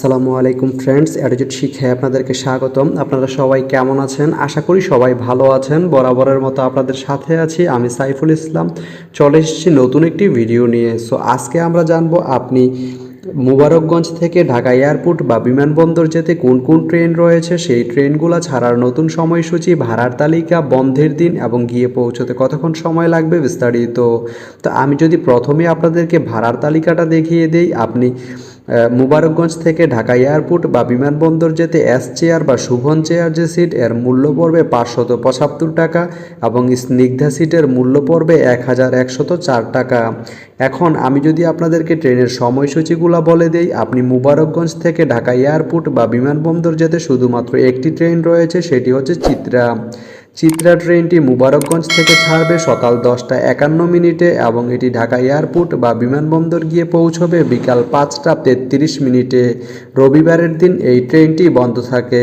আসসালামু আলাইকুম ফ্রেন্ডস অ্যাডিজেট শিক্ষায় আপনাদেরকে স্বাগতম। আপনারা সবাই কেমন আছেন? আশা করি সবাই ভালো আছেন। বরাবরের মতো আপনাদের সাথে আছি আমি সাইফুল ইসলাম। চলে এসেছি নতুন একটি ভিডিও নিয়ে। সো আজকে আমরা জানব আপনি মুবারকগঞ্জ থেকে ঢাকা এয়ারপোর্ট বা বিমানবন্দর যেতে কোন কোন ট্রেন রয়েছে? সেই ট্রেনগুলো ছাড়ার নতুন সময়সূচি, ভাড়ার তালিকা, বন্ধের দিন এবং গিয়ে পৌঁছতে কতক্ষণ সময় লাগবে বিস্তারিত। তো আমি যদি প্রথমে আপনাদেরকে ভাড়ার তালিকাটা দেখিয়ে দেই, আপনি মুবারকগঞ্জ থেকে ঢাকা এয়ারপোর্ট বা বিমানবন্দর যেতে এস চেয়ার বা শুভন চেয়ার যে সিট, এর মূল্য পড়বে পাঁচশত পঁচাত্তর টাকা এবং স্নিগ্ধা সিটের মূল্য পড়বে এক হাজার একশত চার টাকা। এখন আমি যদি আপনাদেরকে ট্রেনের সময়সূচিগুলো বলে দেই, আপনি মুবারকগঞ্জ থেকে ঢাকা এয়ারপোর্ট বা বিমানবন্দর যেতে শুধুমাত্র একটি ট্রেন রয়েছে, সেটি হচ্ছে চিত্রা। চিত্রা ট্রেনটি মুবারকগঞ্জ থেকে ছাড়বে সকাল দশটা একান্ন মিনিটে এবং এটি ঢাকা এয়ারপোর্ট বা বিমানবন্দর গিয়ে পৌঁছবে বিকাল পাঁচটা তেত্রিশ মিনিটে। রবিবারের দিন এই ট্রেনটি বন্ধ থাকে।